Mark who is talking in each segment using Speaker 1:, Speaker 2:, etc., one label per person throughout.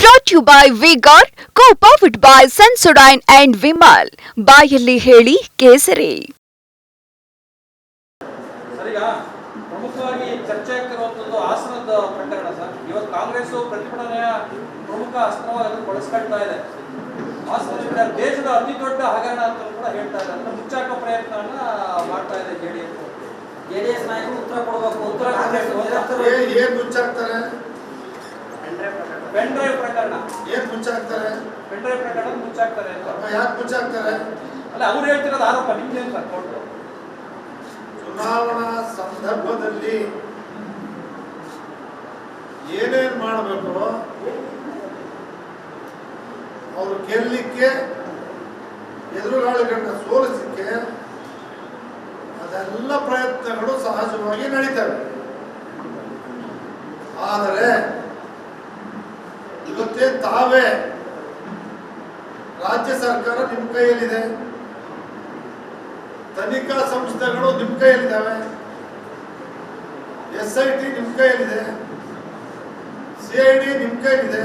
Speaker 1: Brought you by vigour co powered by ಸನ್ಸುಡೈನ್ and Vimal ಬಾಯಲ್ಲಿ ಹೇಳಿ ಕೇಸರಿ.
Speaker 2: ಸರ್ ಪ್ರಮುಖವಾಗಿ ಚರ್ಚೆ ಆಗ್ತಿರುವಂಥದ್ದು ಹಾಸನದ ಪ್ರಕರಣ ಸರ್. ಇವತ್ತು ಕಾಂಗ್ರೆಸ್ ಪ್ರತಿಭಟನೆಯ ಪ್ರಮುಖ ಅಸ್ತ್ರವಾಗಿ ಬಳಸ್ಕೊಳ್ತಾ ಇದೆ. ಹಾಸನದಿಂದ ದೇಶದ ಅತಿ ದೊಡ್ಡ ಹಗರಣ ಅಂತ ಕೂಡ ಹೇಳ್ತಾ ಇದೆ ಅಂದ್ರೆ ಮುಚ್ಚಾಕೋ ಪ್ರಯತ್ನವನ್ನ ಮಾಡ್ತಾ ಇದೆ ಜೆಡಿಎಸ್
Speaker 3: ಜೆಡಿಎಸ್ ನಾಯಕರು ಉತ್ತರ ಕೊಡಬೇಕು. ಉತ್ತರ
Speaker 2: ಕಾಂಗ್ರೆಸ್
Speaker 4: ಏನ್ ಮುಚ್ಚಾಕ್ತಾರೆ?
Speaker 2: ಪೆನ್ ಡ್ರೈವ್ ಪ್ರಕರಣ.
Speaker 4: ಏನ್ ಮುಚ್ಚಾಕ್ತಾರೆ
Speaker 2: ಪೆನ್ ಡ್ರೈವ್ ಪ್ರಕರಣ ಮುಚ್ಚಾಕ್ತಾರೆ ಅಂತ.
Speaker 4: ಯಾಕೆ ಮುಚ್ಚಾಕ್ತಾರೆ
Speaker 2: ಅಲ್ಲ ಅವ್ರು ಹೇಳ್ತಿರೋದು ಆರೋಪ ನಿಮ್ದೇನು ಸರ್ ಕೊಟ್ಟು
Speaker 4: ಚುನಾವಣಾ ಸಂದರ್ಭದಲ್ಲಿ ಏನೇನ್ ಮಾಡಬೇಕು? ಅವರು ಗೆಲ್ಲಲಿಕ್ಕೆ ಎದುರುಗಾಳಿಗಳನ್ನ ಸೋಲಿಸಲಿಕ್ಕೆ ಅದೆಲ್ಲ ಪ್ರಯತ್ನಗಳು ಸಹಜವಾಗಿ ನಡೀತವೆ. ಆದರೆ ಇವತ್ತೇ ತಾವೇ. ರಾಜ್ಯ ಸರ್ಕಾರ ನಿಮ್ಮ ಕೈಯಲ್ಲಿದೆ. ತನಿಖಾ ಸಂಸ್ಥೆಗಳು ನಿಮ್ಮ ಕೈಯಲ್ಲಿದ್ದಾವೆ. ಎಸ್ ಐ ಟಿ ನಿಮ್ಮ ಕೈಯಲ್ಲಿದೆ. ಸಿ ಐ ಡಿ ನಿಮ್ಮ ಕೈಯಲ್ಲಿದೆ.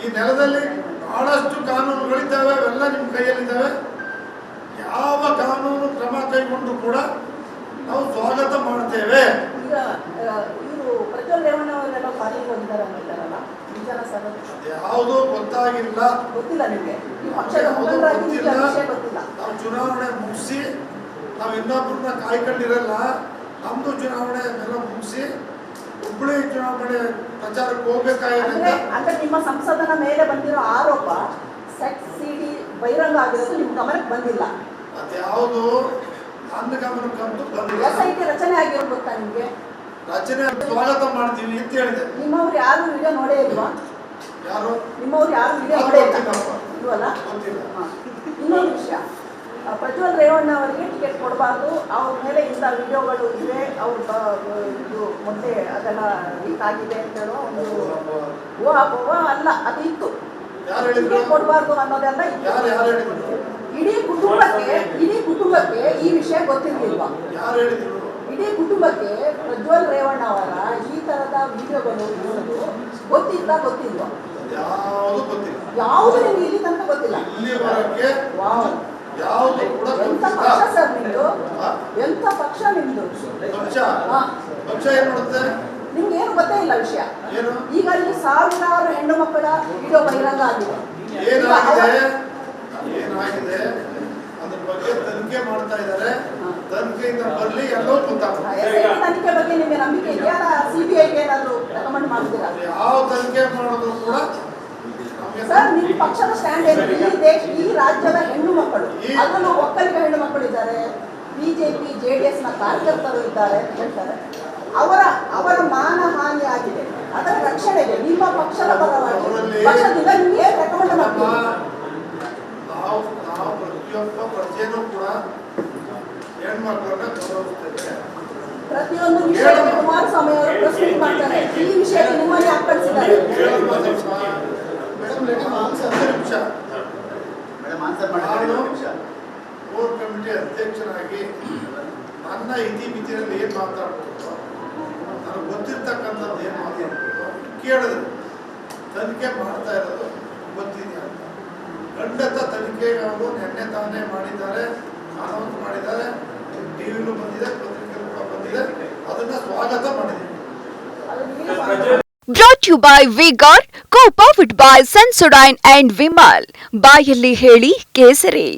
Speaker 4: ಈ ನೆಲದಲ್ಲಿ ಬಹಳಷ್ಟು ಕಾನೂನುಗಳಿದ್ದಾವೆ, ಅವೆಲ್ಲ ನಿಮ್ಮ ಕೈಯಲ್ಲಿದ್ದಾವೆ. ಯಾವ ಕಾನೂನು ಕ್ರಮ ಕೈಗೊಂಡು ಕೂಡ ನಾವು ಸ್ವಾಗತ ಮಾಡ್ತೇವೆ
Speaker 5: ಈಗ ಇವರು ಪ್ರಜ್ವಲ್ ರೇವಣ್ಣ ಅವರೆಲ್ಲ ಪಾಲಿಗೆ ಹೋಗಿದ್ದಾರೆ ಅಂತಾರಲ್ಲ ನಿಜಾನ ಸರ್?
Speaker 4: ಯಾವುದೂ ಗೊತ್ತಾಗಿಲ್ಲ.
Speaker 5: ಗೊತ್ತಿಲ್ಲ ನಿಮಗೆ. ನೀವು ಪಕ್ಷದ ಮುಖಂಡರಾಗಿ ನಿಮಗೆ ವಿಷಯ ಗೊತ್ತಿಲ್ಲ.
Speaker 4: ನಾವು ಚುನಾವಣೆ ಮುಗಿಸಿ ನಾವು ಇನ್ನೊಬ್ಬರನ್ನ ಕಾಯ್ಕೊಂಡಿರಲ್ಲ ನಮ್ದು ಚುನಾವಣೆ ಎಲ್ಲ ಮುಗಿಸಿ ಹುಬ್ಬಳ್ಳಿ ಚುನಾವಣೆ ಪ್ರಚಾರಕ್ಕೆ ಹೋಗ್ಬೇಕಾಗಿದೆ
Speaker 5: ಅಂದ್ರೆ ನಿಮ್ಮ ಸಂಸದನ ಮೇಲೆ ಬಂದಿರೋ ಆರೋಪ ಸೆಟ್ ಸಿಡಿ ಬಹಿರಂಗ ಆಗಿರೋದು ನಿಮ್ಮ ಗಮನಕ್ಕೆ ಬಂದಿಲ್ಲ.
Speaker 4: ಅದ್ಯಾವುದು ನನ್ನ ಗಮನಕ್ಕಂತೂ
Speaker 5: ಎಸ್
Speaker 4: ಬಂದಿಲ್ಲ
Speaker 5: ಐ ಟಿ ರಚನೆ ಆಗಿರೋದು ಗೊತ್ತಾ ನಿಮ್ಗೆ?
Speaker 4: ರಚನೆ ಸ್ವಾಗತ ಮಾಡ್ತೀವಿ ಅಂತ ಹೇಳಿದೆ.
Speaker 5: ನಿಮ್ಮವ್ರು ಯಾರು ವಿಡಿಯೋ ನೋಡೇ ಇಲ್ವಾ?
Speaker 4: ಯಾರು?
Speaker 5: ನಿಮ್ಮವ್ರು ಯಾರು ವಿಡಿಯೋ ನೋಡೇ ಇಲ್ವಲ್ಲ? ಇನ್ನೊಂದು ವಿಷಯ. ಪ್ರಜ್ವಲ್ ರೇವಣ್ಣ ಅವರಿಗೆ ಟಿಕೆಟ್ ಕೊಡಬಾರ್ದು. ಅವ್ರ ಮೇಲೆ ಇಂಥ ವಿಡಿಯೋಗಳು ಇವೆ ಅವ್ರ ಇದು ಮೊನ್ನೆ ಅದೆಲ್ಲ ಲೀಕ್ ಆಗಿದೆ ಅಂತ ಹೇಳೋ ಒಂದು ಊಹಾಪೋಹ ಅಲ್ಲ ಅದು ಇತ್ತು ಟಿಕೆಟ್ ಕೊಡಬಾರ್ದು ಅನ್ನೋದೆಲ್ಲ ಇತ್ತು. ಇಡೀ ಕುಟುಂಬಕ್ಕೆ ಇಡೀ ಕುಟುಂಬಕ್ಕೆ ಈ ವಿಷಯ ಗೊತ್ತಿರ್ಲಿಲ್ವಾ?
Speaker 4: ಯಾರು ಹೇಳಿದ್ರು?
Speaker 5: ಇಡೀ ಕುಟುಂಬಕ್ಕೆ ಪ್ರಜ್ವಲ್ ರೇವಣ್ಣ ಅವರ ಈ ತರದ ವಿಡಿಯೋಗಳು ಬಂದು ಗೊತ್ತಿಲ್ಲ ಗೊತ್ತಿಲ್ವಾ?
Speaker 4: ಯಾವುದು ಗೊತ್ತಿಲ್ಲ.
Speaker 5: ಯಾವುದು ನಿಮ್ಗೆ ಇಲ್ಲಿ ತನಕ ಗೊತ್ತಿಲ್ಲ.
Speaker 4: ಯಾವುದು ಕೂಡ
Speaker 5: ಎಂತ ಪಕ್ಷ ಸರ್ ನಿಮ್ದು? ಎಂತ ಪಕ್ಷ ನಿಮ್ದು?
Speaker 4: ಪಕ್ಷ. ಪಕ್ಷ ಏನ್ ಮಾಡುತ್ತೆ?
Speaker 5: ನಿಮ್ಗೆ ಏನು ಗೊತ್ತೇ ಇಲ್ಲ ವಿಷಯ. ಈಗ ಇಲ್ಲಿ ಸಾವಿರಾರು ಹೆಣ್ಣು ಮಕ್ಕಳ ವಿಡಿಯೋ ಬಹಿರಂಗ ಆಗಿದೆ.
Speaker 4: ಏನಾಗಿದೆ? ಏನಾಗಿದೆ? ಅದ್ರ ಬಗ್ಗೆ ತನಿಖೆ ಮಾಡ್ತಾ ಇದ್ದಾರೆ. ತನಿಖೆಯಿಂದ ಬರಲಿ ಎಲ್ಲೋ
Speaker 5: ಎಸ್ ತನಿಖೆ ಬಗ್ಗೆ ನಿಮಗೆ ನಂಬಿಕೆ ಇದೆಯಾ? ಸಿ ಏನಾದರೂ ರೆಕಮೆಂಡ್ ಮಾಡ್ತೀರಾ?
Speaker 4: ಯಾವ ತನಿಖೆ ಮಾಡಿದ್ರು ಕೂಡ
Speaker 5: ಸರ್ ನಿಮ್ಮ ಪಕ್ಷದ ಸ್ಟ್ಯಾಂಡ್ ಏನು? ಈ ದೇಶ ಈ ರಾಜ್ಯದ ಹೆಣ್ಣು ಮಕ್ಕಳು. ಅದರಲ್ಲೂ ಒಕ್ಕಲಿಗ ಹೆಣ್ಣು ಮಕ್ಕಳು ಇದ್ದಾರೆ. ಬಿಜೆಪಿ ಜೆ ಡಿ ಎಸ್ನ ಕಾರ್ಯಕರ್ತರು ಇದ್ದಾರೆ ಅಂತ ಹೇಳ್ತಾರೆ. ಅವರ ಅವರ ಮಾನ ಹಾನಿ ಆಗಿದೆ. ಅದರ ರಕ್ಷಣೆಗೆ ನಿಮ್ಮ ಪಕ್ಷದ ಪರವಾಗಿ ಪಕ್ಷದಿಂದ ನಿಮಗೆ ರೆಕಮೆಂಡ್ ಮಾಡ್ತೀರಾ?
Speaker 4: ನಾವು ನಾವು ಪ್ರತಿಯೊಬ್ಬ ಪ್ರಜೆನೂ ಕೂಡ ಹೆಣ್ಮಕ್ಳನ್ನ ಗೌರವಿಸ್ತೇವೆ
Speaker 5: ಪ್ರತಿಯೊಂದು ವಿಷಯಕ್ಕೆ ಕುಮಾರಸ್ವಾಮಿ ಅವರು ಪ್ರಸ್ತುತ ಮಾಡ್ತಾರೆ. ಈ ವಿಷಯಕ್ಕೆ ನಿಮ್ಮಲ್ಲಿ ಆಕರ್ಷಿಸಿದ್ದಾರೆ
Speaker 4: ಕೇಳಲ್ವಾ ಸ್ವಲ್ಪ? ಮೇಡಮ್ ಹತ್ತು ನಿಮಿಷ. ನಾನು ಕೋರ್ ಕಮಿಟಿ ಅಧ್ಯಕ್ಷನಾಗಿ ನನ್ನ ಇತಿಮಿತಿಯಲ್ಲಿ ಏನು ಮಾತಾಡ್ಬೇಕು ನನಗೆ ಗೊತ್ತಿರ್ತಕ್ಕಂಥದ್ದು ಏನು ಮಾತಾಡ್ಬೋದು? ಕೇಳಿದ್ರು ತನಿಖೆ ಮಾಡ್ತಾ ಇರೋದು ಗೊತ್ತಿದೆ ಅಂತ. ಖಂಡಿತ ತನಿಖೆಗೆ ಅವರು ನಿನ್ನೆ ತಾನೇ ಮಾಡಿದ್ದಾರೆ.
Speaker 5: ಸ್ವಾಗತ.
Speaker 1: Brought you by vigour co powered by ಸನ್ಸುಡೈನ್ ಅಂಡ್ ವಿಮಲ್ ಬಾಯಲ್ಲಿ ಹೇಳಿ ಕೇಸರಿ